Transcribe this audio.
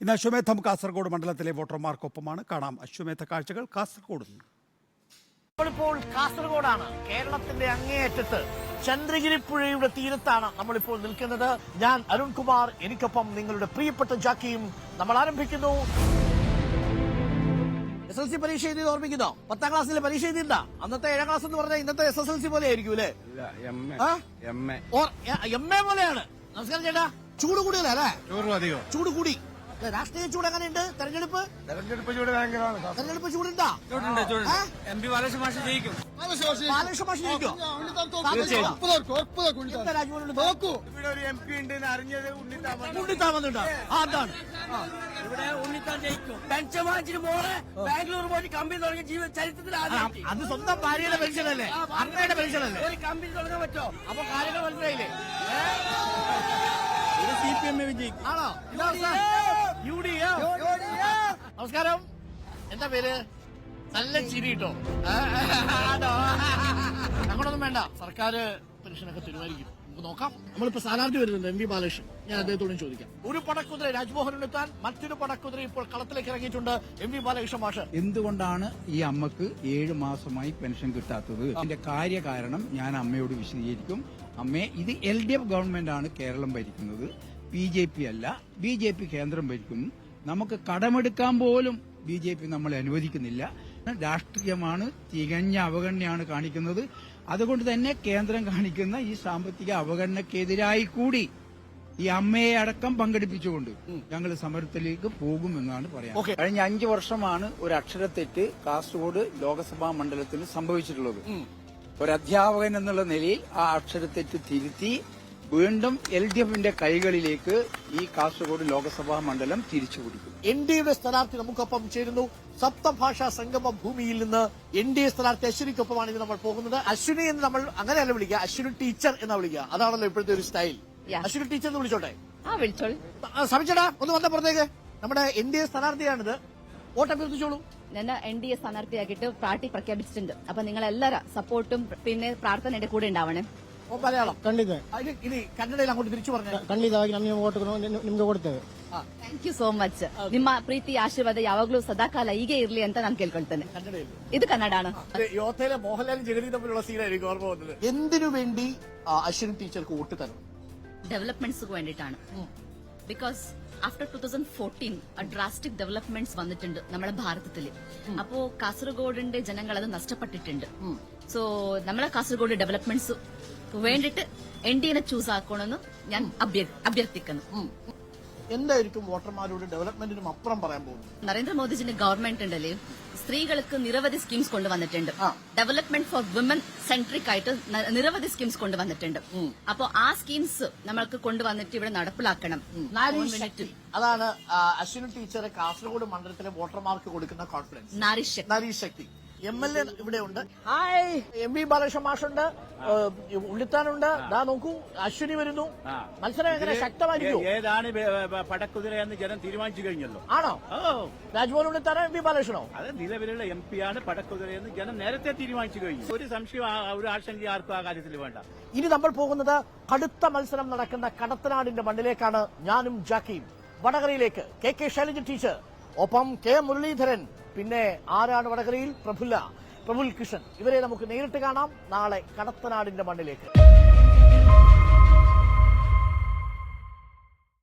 ഇന്ന് അശ്വമേധം കാസർഗോഡ് മണ്ഡലത്തിലെ വോട്ടർമാർക്കൊപ്പമാണ്. കാണാം അശ്വമേധ കാഴ്ചകൾ കാസർഗോഡ് നിന്ന്. നമ്മളിപ്പോൾ കാസർഗോഡാണ്. കേരളത്തിന്റെ അങ്ങേയറ്റത്ത് ചന്ദ്രഗിരി പുഴയുടെ തീരത്താണ് നമ്മളിപ്പോൾ നിൽക്കുന്നത്. ഞാൻ അരുൺകുമാർ എനിക്കൊപ്പം നിങ്ങളുടെ പ്രിയപ്പെട്ട ജാക്കിയും നമ്മൾ ആരംഭിക്കുന്നു. എസ് എൽ സി പരീക്ഷ എഴുതി ഓർമ്മിക്കുന്നോ? പത്താം ക്ലാസ്സിലെ പരീക്ഷ എഴുതിണ്ടാ അന്നത്തെ ഏഴാം ക്ലാസ് എന്ന് പറഞ്ഞാൽ ഇന്നത്തെ എസ് എസ് എൽ സി പോലെ ആയിരിക്കും അല്ലേ എം എ പോലെയാണ്. നമസ്കാരം ചേട്ടാ. ചൂട് കൂടിയല്ലേ അല്ലേ ചൂട് കൂടി. രാഷ്ട്രീയ ചൂട് എങ്ങനെയുണ്ട്? തെരഞ്ഞെടുപ്പ്? തെരഞ്ഞെടുപ്പ് ചൂട് ഭയങ്കരമാണ് തെരഞ്ഞെടുപ്പ് ചൂടുണ്ടാ? എം പി ബാലകൃഷ്ണ മാഷ് ജയിക്കും. ബാലകൃഷ്ണ മാഷ് ഇവിടെ ഒരു എം പി ഉണ്ട് അറിഞ്ഞത് ഉണ്ണിത്താമ ഉണ്ണിത്താൻ വന്നിട്ടുണ്ടോ? ആ, അതാണ്. ഇവിടെ ഉണ്ണിത്താൻ ജയിക്കും. പെൻഷൻ വാങ്ങിച്ചിട്ട് മോളെ ബാംഗ്ലൂർ പോയി കമ്പനി തുടങ്ങിയ ജീവിത ചരിത്രത്തിൽ അത് സ്വന്തം ഭാര്യയുടെ പെൻഷനല്ലേ? അമ്മയുടെ പെൻഷനല്ലേ? ഒരു കമ്പനി തുടങ്ങാൻ പറ്റോ അപ്പൊ കാര്യങ്ങൾ മനസ്സിലായില്ലേ? സി പി എം വിജയിക്കും. ആണോ. U D F. നമസ്കാരം. എന്താ പേര്? നല്ല ചിരി കേട്ടോ. അങ്ങോട്ടൊന്നും വേണ്ട. സർക്കാർ പെൻഷനൊക്കെ തീരുമാനിക്കും നമുക്ക് നോക്കാം. നമ്മളിപ്പോ സ്ഥാനാർത്ഥി വരുന്നുണ്ട് എം വി ബാലകൃഷ്ണൻ. ഞാൻ അദ്ദേഹത്തോടും ചോദിക്കാം. ഒരു പടക്കുതിര രാജ്മോഹൻ ഉണ്ണിത്താൻ മറ്റൊരു പടക്കുതിര ഇപ്പോൾ കളത്തിലേക്ക് ഇറങ്ങിയിട്ടുണ്ട് എം വി ബാലകൃഷ്ണൻ മാഷ്. എന്തുകൊണ്ടാണ് ഈ അമ്മയ്ക്ക് ഏഴ് മാസമായി പെൻഷൻ കിട്ടാത്തത്? അതിന്റെ കാര്യകാരണം ഞാൻ അമ്മയോട് വിശദീകരിക്കും. അമ്മേ ഇത് എൽ ഡി എഫ് ഗവൺമെന്റ് ആണ് കേരളം ഭരിക്കുന്നത്. ബി ജെ പി അല്ല. ബി ജെ പി കേന്ദ്രം ഭരിക്കുന്നു. നമുക്ക് കടമെടുക്കാൻ പോലും ബി ജെ പി നമ്മളെ അനുവദിക്കുന്നില്ല. രാഷ്ട്രീയമാണ് തികഞ്ഞ അവഗണനയാണ് കാണിക്കുന്നത്. അതുകൊണ്ട് തന്നെ കേന്ദ്രം കാണിക്കുന്ന ഈ സാമ്പത്തിക അവഗണനക്കെതിരായി കൂടി ഈ അമ്മയെ അടക്കം പങ്കെടുപ്പിച്ചുകൊണ്ട് ഞങ്ങൾ സമരത്തിലേക്ക് പോകുമെന്നാണ് പറയാം. കഴിഞ്ഞ അഞ്ചു വർഷമാണ് ഒരു അക്ഷരത്തെറ്റ് കാസർഗോഡ് ലോക്സഭാ മണ്ഡലത്തിൽ സംഭവിച്ചിട്ടുള്ളത്. ഒരു അധ്യാപകൻ എന്നുള്ള നിലയിൽ ആ അക്ഷരത്തെറ്റ് തിരുത്തി വീണ്ടും എൽ ഡി എഫിന്റെ കൈകളിലേക്ക് ഈ കാസർഗോഡ് ലോക്സഭാ മണ്ഡലം തിരിച്ചു കൊടുക്കും എൻ ഡി എയുടെ സ്ഥാനാർത്ഥി നമുക്കൊപ്പം ചേരുന്നു. സപ്തഭാഷാ സംഗമ ഭൂമിയിൽ നിന്ന് എൻ ഡി എ സ്ഥാനാർത്ഥി അശ്വിനിക്കൊപ്പമാണ് ഇത് നമ്മൾ പോകുന്നത്. അശ്വിനി എന്ന് നമ്മൾ അങ്ങനെയല്ല വിളിക്കുക അശ്വിനി ടീച്ചർ എന്നാ വിളിക്കുക. അതാണല്ലോ ഇപ്പോഴത്തെ ഒരു സ്റ്റൈൽ. അശ്വിനി ടീച്ചർ എന്ന് വിളിച്ചോട്ടെ? ആ വിളിച്ചോളൂ. ആ, ഒന്ന് വന്ന പുറത്തേക്ക്. നമ്മുടെ എൻ ഡി എ സ്ഥാനാർത്ഥിയാണിത്. വോട്ടഭ്യർത്ഥിച്ചോളൂ ഞാൻ എൻ ഡി എ സ്ഥാനാർത്ഥിയാക്കിയിട്ട് പാർട്ടി പ്രഖ്യാപിച്ചിട്ടുണ്ട്. അപ്പൊ നിങ്ങൾ എല്ലാവരും സപ്പോർട്ടും പിന്നെ പ്രാർത്ഥനയുടെ കൂടെ ഉണ്ടാവണേ. ಮಲಯಾಳಂ ಖಂಡಿತ ಅದು ಇಲ್ಲಿ ಕನ್ನಡ അങ്ങോട്ട് തിരിച്ചു ಸೋ ಮಚ್ ನಿಮ್ಮ ಪ್ರೀತಿ ಆಶೀರ್ವಾದ ಯಾವಾಗಲೂ ಸದಾಕಾಲ ಹೀಗೆ ಇರಲಿ ಅಂತ ನಾನು ಕೇಳ್ಕೊಳ್ತೇನೆ ഇത് കന്നഡാണ്. യോത്തയിലെ മോഹൻലാലും ജഗതി തമ്മിലുള്ള സീനായിരിക്കും ഓർമ്മ വന്നത്. എന്തിനു വേണ്ടി അശ്വിൻ ടീച്ചർക്ക് വോട്ട് തരും ഡെവലപ്മെന്റ്സ് വേണ്ടിയിട്ടാണ്. Because after two thousand fourteen drastic developments വന്നിട്ടുണ്ട് നമ്മുടെ ഭാരതത്തിൽ അപ്പോ കാസർഗോഡിന്റെ ജനങ്ങൾ അത് നഷ്ടപ്പെട്ടിട്ടുണ്ട് സോ നമ്മളെ കാസർഗോഡ് ഡെവലപ്മെന്റ്സ് വേണ്ടിയിട്ട് എൻ ഡി എനെ ചൂസ് ആക്കണമെന്ന് ഞാൻ അഭ്യ- അഭ്യർത്ഥിക്കുന്നു. എന്തായിരിക്കും വോട്ടർമാരോട് ഡെവലപ്മെന്റിനും അപ്പുറം പറയാൻ പോകുന്നത്? നരേന്ദ്രമോദിജിന്റെ ഗവൺമെന്റ് ഉണ്ടല്ലേ? സ്ത്രീകൾക്ക് നിരവധി സ്കീംസ് കൊണ്ടുവന്നിട്ടുണ്ട്. ഡെവലപ്മെന്റ് ഫോർ വിമൻ സെൻട്രിക് ആയിട്ട് നിരവധി സ്കീംസ് കൊണ്ടുവന്നിട്ടുണ്ട്. അപ്പോ ആ സ്കീംസ് നമ്മൾക്ക് കൊണ്ടുവന്നിട്ട് ഇവിടെ നടപ്പിലാക്കണം. അതാണ് അശ്വിനി ടീച്ചർ കാസർഗോഡ് മണ്ഡലത്തിലെ വോട്ടർമാർക്ക് കൊടുക്കുന്ന confidence Nari Shakti. M L A ഇവിടെ ഉണ്ട് ഹായ് എം വി ബാലകൃഷ്ണ മാഷുണ്ട് ഉള്ളിത്താനുണ്ട്. ദാ നോക്കൂ അശ്വിനി വരുന്നു. മത്സരം എങ്ങനെ ശക്തമായിരിക്കും ഏതാണ് പടക്കുതിര എന്ന് ജനം തീരുമാനിച്ചു കഴിഞ്ഞല്ലോ. ആണോ? രാജ്മോഹൻ ഉള്ളിത്താനോ എം വി ബാലകൃഷ്ണോ അത് നിലവിലുള്ള എം പി ആണ് പടക്കുതിര എന്ന് ജനം നേരത്തെ തീരുമാനിച്ചു കഴിഞ്ഞു. ഒരു സംശയം ഒരു ആശങ്ക ആർക്കും ആ കാര്യത്തിൽ വേണ്ട. ഇനി നമ്മൾ പോകുന്നത് കടുത്ത മത്സരം നടക്കുന്ന കടത്തനാടിന്റെ മണ്ണിലേക്കാണ് ഞാനും ജാക്കിയും. വടകരയിലേക്ക് കെ കെ ശൈലജ ടീച്ചർ. ഒപ്പം കെ മുരളീധരൻ. പിന്നെ ആരാണ് വടകരയിൽ? പ്രഫുല്ല. പ്രഫുൽ കിഷൻ. ഇവരെ നമുക്ക് നേരിട്ട് കാണാം. നാളെ കടത്തനാടിന്റെ മണ്ണിലേക്ക്.